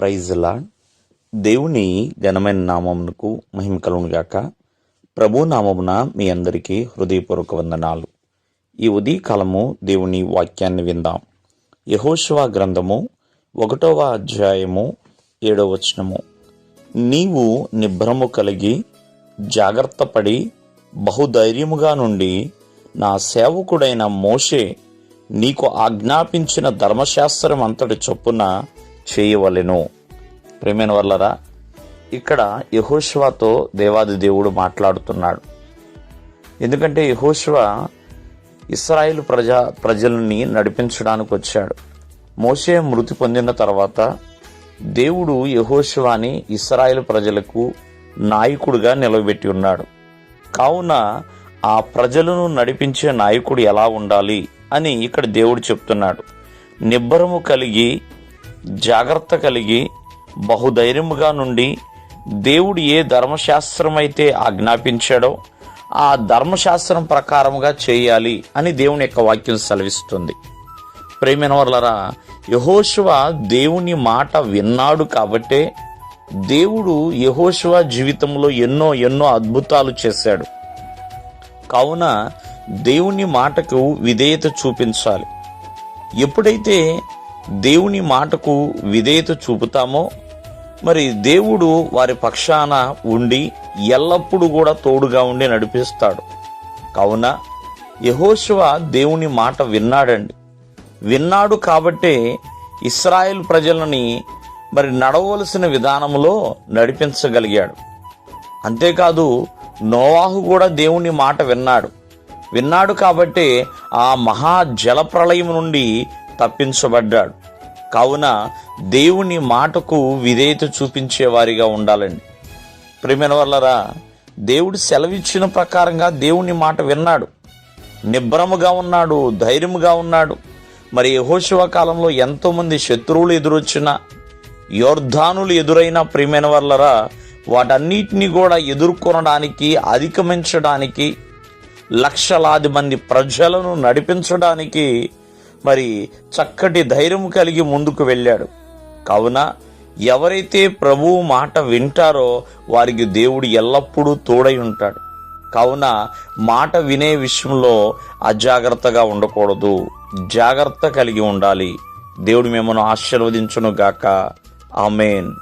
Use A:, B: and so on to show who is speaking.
A: Praise lord దేవుని ఘనమైన నామమునకు మహిమ కలుగునుగాక ప్రభు నామమున మీ అందరికీ హృదయపూర్వక వందనాలు. ఈ ఉదయకాలము దేవుని వాక్యాన్ని విందాం. యహోశివా గ్రంథము ఒకటవ అధ్యాయము ఏడవ వచనము. నీవు నిభ్రము కలిగి జాగ్రత్తపడి బహుధైర్యముగా నుండి నా సేవకుడైన మోషే నీకు ఆజ్ఞాపించిన ధర్మశాస్త్రం అంతటి చొప్పున చేయవలెను. ప్రేమైన వల్లరా ఇక్కడ యహోష్వాతో దేవాది దేవుడు మాట్లాడుతున్నాడు. ఎందుకంటే యహోష్వా ఇస్రాయిల్ ప్రజా ప్రజల్ని నడిపించడానికి వచ్చాడు. మోషే మృతి పొందిన తర్వాత దేవుడు యహోశివాని ఇస్రాయేల్ ప్రజలకు నాయకుడిగా నిలబెట్టి ఉన్నాడు. కావున ఆ ప్రజలను నడిపించే నాయకుడు ఎలా ఉండాలి అని ఇక్కడ దేవుడు చెప్తున్నాడు. నిబ్బరము కలిగి జాగ్రత్త కలిగి బహుధైర్యముగా నుండి దేవుడు ఏ ధర్మశాస్త్రం అయితే ఆజ్ఞాపించాడో ఆ ధర్మశాస్త్రం ప్రకారముగా చేయాలి అని దేవుని యొక్క వాక్యం సెలవిస్తుంది. ప్రేమైన వర్లరా యహోశివ దేవుని మాట విన్నాడు కాబట్టే దేవుడు యహోశివ జీవితంలో ఎన్నో ఎన్నో అద్భుతాలు చేశాడు. కావున దేవుని మాటకు విధేయత చూపించాలి. ఎప్పుడైతే దేవుని మాటకు విధేయత చూపుతామో? మరి దేవుడు వారి పక్షాన ఉండి ఎల్లప్పుడూ కూడా తోడుగా ఉండి నడిపిస్తాడు. కావున యహోశివ దేవుని మాట విన్నాడండి. విన్నాడు కాబట్టే ఇస్రాయేల్ ప్రజలని మరి నడవలసిన విధానంలో నడిపించగలిగాడు. అంతేకాదు నోవాహు కూడా దేవుని మాట విన్నాడు. విన్నాడు కాబట్టే ఆ మహా జలప్రళయం నుండి తప్పించబడ్డాడు. కావున దేవుని మాటకు విధేయత చూపించేవారిగా ఉండాలండి. ప్రేమైన వల్లరా దేవుడు సెలవిచ్చిన ప్రకారంగా దేవుని మాట విన్నాడు. నిబ్రముగా ఉన్నాడు ధైర్యముగా ఉన్నాడు. మరి యహోశివ కాలంలో ఎంతోమంది శత్రువులు ఎదురొచ్చినా యోర్ధానులు ఎదురైన ప్రియమైన వల్లరా వాటన్నిటిని కూడా ఎదుర్కొనడానికి అధిగమించడానికి లక్షలాది మంది ప్రజలను నడిపించడానికి మరి చక్కటి ధైర్యం కలిగి ముందుకు వెళ్ళాడు. కావున ఎవరైతే ప్రభువు మాట వింటారో వారికి దేవుడు ఎల్లప్పుడూ తోడై ఉంటాడు. కావున మాట వినే విషయంలో అజాగ్రత్తగా ఉండకూడదు. జాగ్రత్త కలిగి ఉండాలి. దేవుడు మిమ్మల్ని ఆశీర్వదించును గాక ఆమెన్.